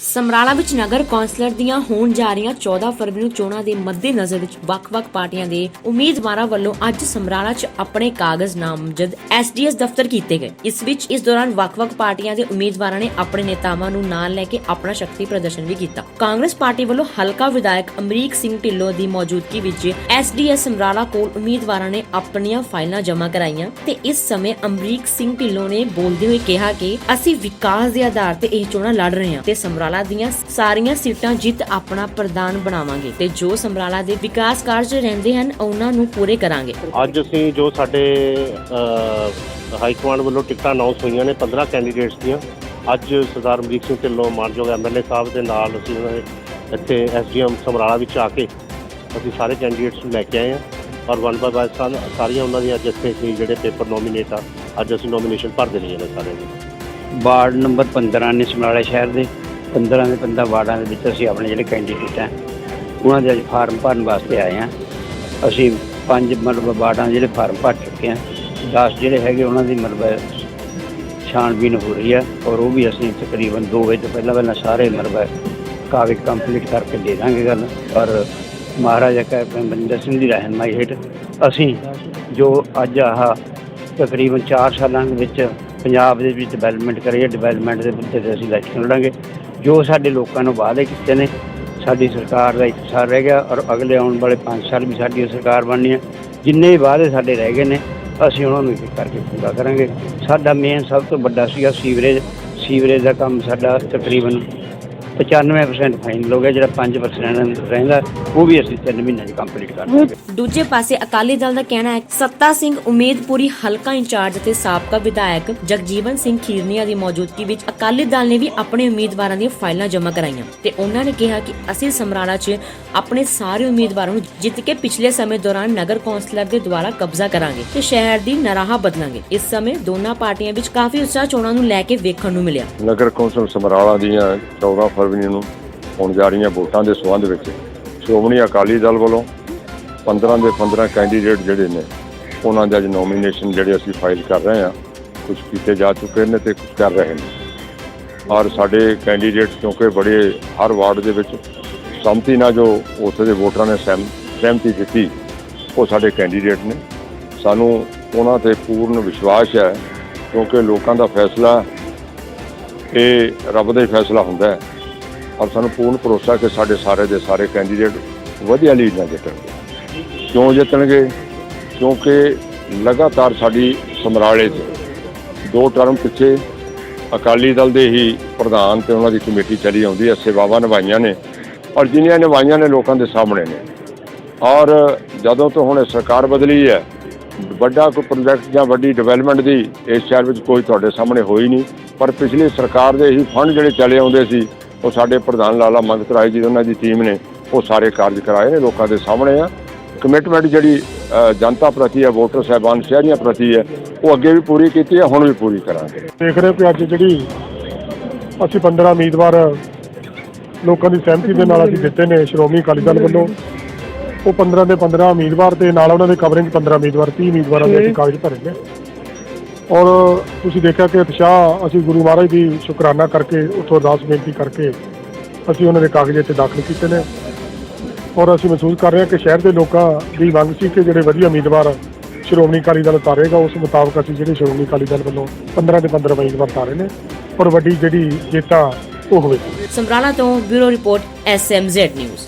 ਸਮਰਾਲਾ ਵਿੱਚ ਨਗਰ ਕੌਂਸਲਰ ਦੀਆਂ ਹੋਣ ਜਾ ਰਹੀਆਂ 14 ਫਰਵਰੀ ਨੂੰ ਚੋਣਾਂ ਦੇ ਮੱਦੇਨਜ਼ਰ ਵਿੱਚ ਵੱਖ-ਵੱਖ ਪਾਰਟੀਆਂ ਦੇ ਉਮੀਦਵਾਰਾਂ ਵੱਲੋਂ ਅੱਜ ਸਮਰਾਲਾ 'ਚ ਆਪਣੇ ਕਾਗਜ਼ ਨਾਮਜ਼ਦ ਐਸਡੀਐਸ ਦਫ਼ਤਰ ਕੀਤੇ ਗਏ। ਇਸ ਵਿੱਚ ਇਸ ਦੌਰਾਨ ਵੱਖ-ਵੱਖ ਪਾਰਟੀਆਂ ਦੇ ਉਮੀਦਵਾਰਾਂ ਨੇ ਆਪਣੇ ਨੇਤਾਵਾਂ ਨੂੰ ਨਾਲ ਲੈ ਕੇ ਆਪਣਾ ਸ਼ਕਤੀ ਪ੍ਰਦਰਸ਼ਨ ਵੀ ਕੀਤਾ। ਕਾਂਗਰਸ ਪਾਰਟੀ ਵੱਲੋਂ ਹਲਕਾ ਵਿਧਾਇਕ ਅਮਰੀਕ ਸਿੰਘ ਢਿੱਲੋਂ ਦੀ ਮੌਜੂਦਗੀ ਵਿੱਚ ਐਸਡੀਐਸ ਸਮਰਾਲਾ ਕੋਲ ਉਮੀਦਵਾਰਾਂ ਨੇ ਆਪਣੀਆਂ ਫਾਈਲਾਂ ਜਮ੍ਹਾਂ ਕਰਾਈਆਂ ਤੇ ਇਸ ਸਮੇਂ ਅਮਰੀਕ ਸਿੰਘ ਢਿੱਲੋਂ ਨੇ ਬੋਲਦੇ ਹੋਏ ਕਿਹਾ ਕਿ ਅਸੀਂ ਵਿਕਾਸ ਦੇ ਆਧਾਰ ਤੇ ਇਹ ਚੋਣਾਂ ਲੜ ਰਹੇ ਹਾਂ ਤੇ ਸਮਰਾਲਾ ਦੀਆਂ ਸਾਰੀਆਂ ਸੀਟਾਂ ਜਿੱਤ ਆਪਣਾ ਪ੍ਰਧਾਨ ਬਣਾਵਾਂਗੇ ਤੇ ਜੋ ਸਮਰਾਲਾ ਦੇ ਵਿਕਾਸ ਕਾਰਜ ਰਹਿੰਦੇ ਹਨ ਉਹਨਾਂ ਨੂੰ ਪੂਰੇ ਕਰਾਂਗੇ। ਅੱਜ ਅਸੀਂ ਜੋ ਸਾਡੇ ਹਾਈ ਕਮਾਂਡ ਵੱਲੋਂ ਟਿਕਟਾਂ ਅਨਾਉਂਸ ਹੋਈਆਂ ਨੇ 15 ਕੈਂਡੀਡੇਟਸ ਦੀਆਂ। ਅੱਜ ਸਰਦਾਰ ਅਮਰੀਕ ਸਿੰਘ ਢਿੱਲੋਂ ਮਾਨਯੋਗ ਐਮਐਲਏ ਸਾਹਿਬ ਦੇ ਨਾਲ ਅਸੀਂ ਉਹਨਾਂ ਦੇ ਇੱਥੇ ਐਸਡੀਐਮ ਸਮਰਾਲਾ ਵਿੱਚ ਆ ਕੇ ਅਸੀਂ ਸਾਰੇ ਕੈਂਡੀਡੇਟਸ ਨੂੰ ਲੈ ਕੇ ਆਏ ਹਾਂ। ਔਰ ਵਨ ਬਾਏ ਵਨ ਸਾਰੀਆਂ ਉਹਨਾਂ ਦੀਆਂ ਅੱਜ ਇੱਥੇ ਅਸੀਂ ਜਿਹੜੇ ਪੇਪਰ ਨੋਮੀਨੇਟ ਆ ਅੱਜ ਅਸੀਂ ਨੋਮੀਨੇਸ਼ਨ ਭਰ ਦੇਣੀ ਨੇ ਸਾਰਿਆਂ ਦੀ ਵਾਰਡ ਨੰਬਰ 15 ਨੇ ਸਮਰਾਲਾ ਸ਼ਹਿਰ ਦੇ। 15 ਦੇ 15 ਵਾਰਡਾਂ ਦੇ ਵਿੱਚ ਅਸੀਂ ਆਪਣੇ ਜਿਹੜੇ ਕੈਂਡੀਡੇਟ ਹੈ, ਉਹਨਾਂ ਦੇ ਅੱਜ ਫਾਰਮ ਭਰਨ ਵਾਸਤੇ ਆਏ ਹਾਂ। ਅਸੀਂ ਪੰਜ ਮਤਲਬ ਵਾਰਡਾਂ ਦੇ ਜਿਹੜੇ ਫਾਰਮ ਭਰ ਚੁੱਕੇ ਹਾਂ। 10 ਜਿਹੜੇ ਹੈਗੇ ਉਹਨਾਂ ਦੀ ਮਤਲਬ ਛਾਣਬੀਨ ਹੋ ਰਹੀ ਹੈ ਔਰ ਉਹ ਵੀ ਅਸੀਂ ਤਕਰੀਬਨ 2 ਵਜੇ ਤੋਂ ਪਹਿਲਾਂ ਪਹਿਲਾਂ ਸਾਰੇ ਮਤਲਬ ਕਾਗਜ਼ ਕੰਪਲੀਟ ਕਰਕੇ ਦੇ ਦਾਂਗੇ ਗੱਲ। ਔਰ ਮਹਾਰਾਜਾ ਕੈਪਟਨ ਬੰਦਰ ਸਿੰਘ ਦੀ ਰਹਿਨਮਾਈ ਹੇਠ ਅਸੀਂ ਜੋ ਅੱਜ ਆਹ ਤਕਰੀਬਨ 4 ਸਾਲਾਂ ਦੇ ਵਿੱਚ ਪੰਜਾਬ ਦੇ ਵਿੱਚ ਡਿਵੈਲਪਮੈਂਟ ਕਰੀਏ ਡਿਵੈਲਪਮੈਂਟ ਦੇ ਮੁੱਦੇ ਤੇ ਅਸੀਂ ਇਲੈਕਸ਼ਨ ਲੜਾਂਗੇ। ਜੋ ਸਾਡੇ ਲੋਕਾਂ ਨੂੰ ਵਾਅਦੇ ਕੀਤੇ ਨੇ, ਸਾਡੀ ਸਰਕਾਰ ਦਾ ਇੱਕ ਸਾਲ ਰਹਿ ਗਿਆ ਔਰ ਅਗਲੇ ਆਉਣ ਵਾਲੇ 5 ਸਾਲ ਵੀ ਸਾਡੀ ਸਰਕਾਰ ਬਣਨੀ ਹੈ। ਜਿੰਨੇ ਵੀ ਵਾਅਦੇ ਸਾਡੇ ਰਹਿ ਗਏ ਨੇ, ਅਸੀਂ ਉਹਨਾਂ ਨੂੰ ਇੱਕ ਕਰਕੇ ਪੂਰਾ ਕਰਾਂਗੇ। ਸਾਡਾ ਮੇਨ ਸਭ ਤੋਂ ਵੱਡਾ ਸੀਗਾ ਸੀਵਰੇਜ ਸੀਵਰੇਜ ਦਾ ਕੰਮ ਸਾਡਾ ਤਕਰੀਬਨ 95% ਫਾਈਨਲ ਹੋ ਗਿਆ ਜਿਹੜਾ 5% ਰਹਿੰਦਾ ਉਹ ਵੀ ਅਸੀਂ 3 ਮਹੀਨਿਆਂ 'ਚ ਕੰਪਲੀਟ ਕਰ ਦਾਂਗੇ ਦੂਜੇ ਪਾਸੇ ਅਕਾਲੀ ਦਲ ਦਾ ਕਹਿਣਾ ਹੈ ਸੱਤਾ ਸਿੰਘ ਉਮੇਦਪੁਰੀ ਹਲਕਾ ਇੰਚਾਰਜ ਅਤੇ ਸਾਬਕਾ ਵਿਧਾਇਕ ਜਗਜੀਵਨ ਸਿੰਘ ਖੀਰਨੀਆ ਦੀ ਮੌਜੂਦਗੀ ਵਿੱਚ ਅਕਾਲੀ ਦਲ ਨੇ ਵੀ ਆਪਣੇ ਉਮੀਦਵਾਰਾਂ ਦੀਆਂ ਫਾਈਲਾਂ ਜਮ੍ਹਾਂ ਕਰਾਈਆਂ ਤੇ ਉਹਨਾਂ ਨੇ ਕਿਹਾ ਕਿ ਅਸੀਂ ਸਮਰਾਲਾ 'ਚ ਆਪਣੇ ਸਾਰੇ ਉਮੀਦਵਾਰਾਂ ਨੂੰ ਜਿੱਤ ਕੇ ਪਿਛਲੇ ਸਮੇਂ ਦੌਰਾਨ ਨਗਰ ਕੌਂਸਲਰ ਦੇ ਦੁਆਰਾ ਕਬਜ਼ਾ ਕਰਾਂਗੇ ਤੇ ਸ਼ਹਿਰ ਦੀ ਨਰਾਹਾ ਬਦਲਾਂਗੇ। ਇਸ ਸਮੇਂ ਦੋਨਾਂ ਪਾਰਟੀਆਂ ਵਿੱਚ ਕਾਫੀ ਉਤਸ਼ਾਹ ਚੋਣਾਂ ਨੂੰ ਲੈ ਕੇ ਵੇਖਣ ਨੂੰ ਮਿਲਿਆ। ਨਗਰ ਕੌਂਸਲ ਸਮਰਾਲਾ ਦੀਆਂ 14 ਫਰਵਰੀ ਨੂੰ ਹੋਣ ਜਾ ਰਹੀਆਂ ਵੋਟਾਂ ਦੇ ਸੰਬੰਧ ਵਿੱਚ ਸ਼੍ਰੋਮਣੀ ਅਕਾਲੀ ਦਲ ਵੱਲੋਂ 15 ਦੇ 15 ਕੈਂਡੀਡੇਟ ਜਿਹੜੇ ਨੇ, ਉਹਨਾਂ ਦੇ ਅੱਜ ਨੋਮੀਨੇਸ਼ਨ ਜਿਹੜੇ ਅਸੀਂ ਫਾਈਲ ਕਰ ਰਹੇ ਹਾਂ ਕੁਝ ਕੀਤੇ ਜਾ ਚੁੱਕੇ ਨੇ ਤੇ ਕੁਝ ਕਰ ਰਹੇ ਨੇ। ਔਰ ਸਾਡੇ ਕੈਂਡੀਡੇਟ ਕਿਉਂਕਿ ਬੜੇ ਹਰ ਵਾਰਡ ਦੇ ਵਿੱਚ ਸੰਮਤੀ ਨਾਲ ਜੋ ਉੱਥੇ ਦੇ ਵੋਟਰਾਂ ਨੇ ਸਹਿਮ, ਸਹਿਮਤੀ ਦਿੱਤੀ, ਉਹ ਸਾਡੇ ਕੈਂਡੀਡੇਟ ਨੇ। ਸਾਨੂੰ ਉਹਨਾਂ ਤੇ ਪੂਰਨ ਵਿਸ਼ਵਾਸ ਹੈ ਕਿਉਂਕਿ ਲੋਕਾਂ ਦਾ ਫੈਸਲਾ, ਇਹ ਰੱਬ ਦਾ ਹੀ ਫੈਸਲਾ ਹੁੰਦਾ ਹੈ। ਔਰ ਸਾਨੂੰ ਪੂਰਨ ਭਰੋਸਾ ਕਿ ਸਾਡੇ ਸਾਰੇ ਦੇ ਸਾਰੇ ਕੈਂਡੀਡੇਟ ਵਧੀਆ ਲੀਡ ਨਾਲ ਜਿੱਤਣਗੇ। ਕਿਉਂ ਜਿੱਤਣਗੇ? ਕਿਉਂਕਿ ਲਗਾਤਾਰ ਸਾਡੀ ਸਮਰਾਲੇ 'ਚ ਦੋ ਟਰਮ ਪਿੱਛੇ ਅਕਾਲੀ ਦਲ ਦੇ ਹੀ ਪ੍ਰਧਾਨ ਤੇ ਉਹਨਾਂ ਦੀ ਕਮੇਟੀ ਚਲੀ ਆਉਂਦੀ ਹੈ ਸੇਵਾਵਾਂ ਨਿਭਾਈਆਂ ਨੇ ਔਰ ਜਿੰਨੀਆਂ ਨਿਭਾਈਆਂ ਨੇ ਲੋਕਾਂ ਦੇ ਸਾਹਮਣੇ ਨੇ। ਔਰ ਜਦੋਂ ਤੋਂ ਹੁਣ ਸਰਕਾਰ ਬਦਲੀ ਹੈ, ਵੱਡਾ ਕੋਈ ਪ੍ਰੋਜੈਕਟ ਜਾਂ ਵੱਡੀ ਡਿਵੈਲਪਮੈਂਟ ਦੀ ਇਸ ਸ਼ਹਿਰ ਵਿੱਚ ਕੋਈ ਤੁਹਾਡੇ ਸਾਹਮਣੇ ਹੋਈ ਨਹੀਂ, ਪਰ ਪਿਛਲੀ ਸਰਕਾਰ ਦੇ ਹੀ ਫੰਡ ਜਿਹੜੇ ਚਲੇ ਆਉਂਦੇ ਸੀ ਉਹ ਸਾਡੇ ਪ੍ਰਧਾਨ ਲਾਲਾ ਮੰਗਤ ਰਾਏ ਜੀ ਉਹਨਾਂ ਦੀ ਟੀਮ ਨੇ ਉਹ ਸਾਰੇ ਕਾਰਜ ਕਰਾਏ ਨੇ, ਲੋਕਾਂ ਦੇ ਸਾਹਮਣੇ ਆ। ਕਮਿਟਮੈਂਟ ਜਿਹੜੀ ਜਨਤਾ ਪ੍ਰਤੀ ਹੈ ਵੋਟਰ ਸਾਹਿਬਾਨ ਸ਼ਹਿਰੀਆਂ ਪ੍ਰਤੀ ਹੈ, ਉਹ ਅੱਗੇ ਵੀ ਪੂਰੀ ਕੀਤੀ ਹੈ, ਹੁਣ ਵੀ ਪੂਰੀ ਕਰਾਂਗੇ। ਦੇਖ ਰਹੇ ਹੋ ਕਿ ਅੱਜ ਜਿਹੜੀ ਅਸੀਂ 15 ਉਮੀਦਵਾਰ ਲੋਕਾਂ ਦੀ ਸਹਿਮਤੀ ਦੇ ਨਾਲ ਅਸੀਂ ਦਿੱਤੇ ਨੇ, ਸ਼੍ਰੋਮਣੀ ਅਕਾਲੀ ਦਲ ਵੱਲੋਂ। ਉਹ 15 ਦੇ 15 ਉਮੀਦਵਾਰ ਤੇ ਨਾਲ ਉਹਨਾਂ ਦੇ ਕਵਰਿੰਗ 15 ਉਮੀਦਵਾਰ 30 ਉਮੀਦਵਾਰਾਂ ਦੇ ਅਸੀਂ ਕਾਗਜ਼ ਭਰੇ ਨੇ। ਔਰ ਤੁਸੀਂ ਦੇਖਿਆ ਕਿ ਉਤਸ਼ਾਹ ਅਸੀਂ ਗੁਰੂ ਮਹਾਰਾਜ ਦੀ ਸ਼ੁਕਰਾਨਾ ਕਰਕੇ, ਉੱਥੋਂ ਅਰਦਾਸ ਬੇਨਤੀ ਕਰਕੇ ਅਸੀਂ ਉਹਨਾਂ ਦੇ ਕਾਗਜ਼ ਇੱਥੇ ਦਾਖਲ ਕੀਤੇ ਨੇ। ਔਰ ਅਸੀਂ ਮਹਿਸੂਸ ਕਰ ਰਹੇ ਹਾਂ ਕਿ ਸ਼ਹਿਰ ਦੇ ਲੋਕਾਂ ਦੀ ਮੰਗ ਸੀ ਕਿ ਜਿਹੜੇ ਵਧੀਆ ਉਮੀਦਵਾਰ ਸ਼੍ਰੋਮਣੀ ਅਕਾਲੀ ਦਲ ਤਾਰੇਗਾ, ਉਸ ਮੁਤਾਬਕ ਅਸੀਂ ਜਿਹੜੇ ਸ਼੍ਰੋਮਣੀ ਅਕਾਲੀ ਦਲ ਵੱਲੋਂ 15 ਦੇ 15 ਉਮੀਦਵਾਰ ਤਾਰੇ ਨੇ ਔਰ ਵੱਡੀ ਜਿਹੜੀ ਜਿੱਤ ਆ, ਉਹ ਹੋਵੇਗੀ। ਸਮਰਾਲਾ ਤੋਂ ਬਿਊਰੋ ਰਿਪੋਰਟ ਐਸਐਮਜ਼ੈਡ ਨਿਊਜ਼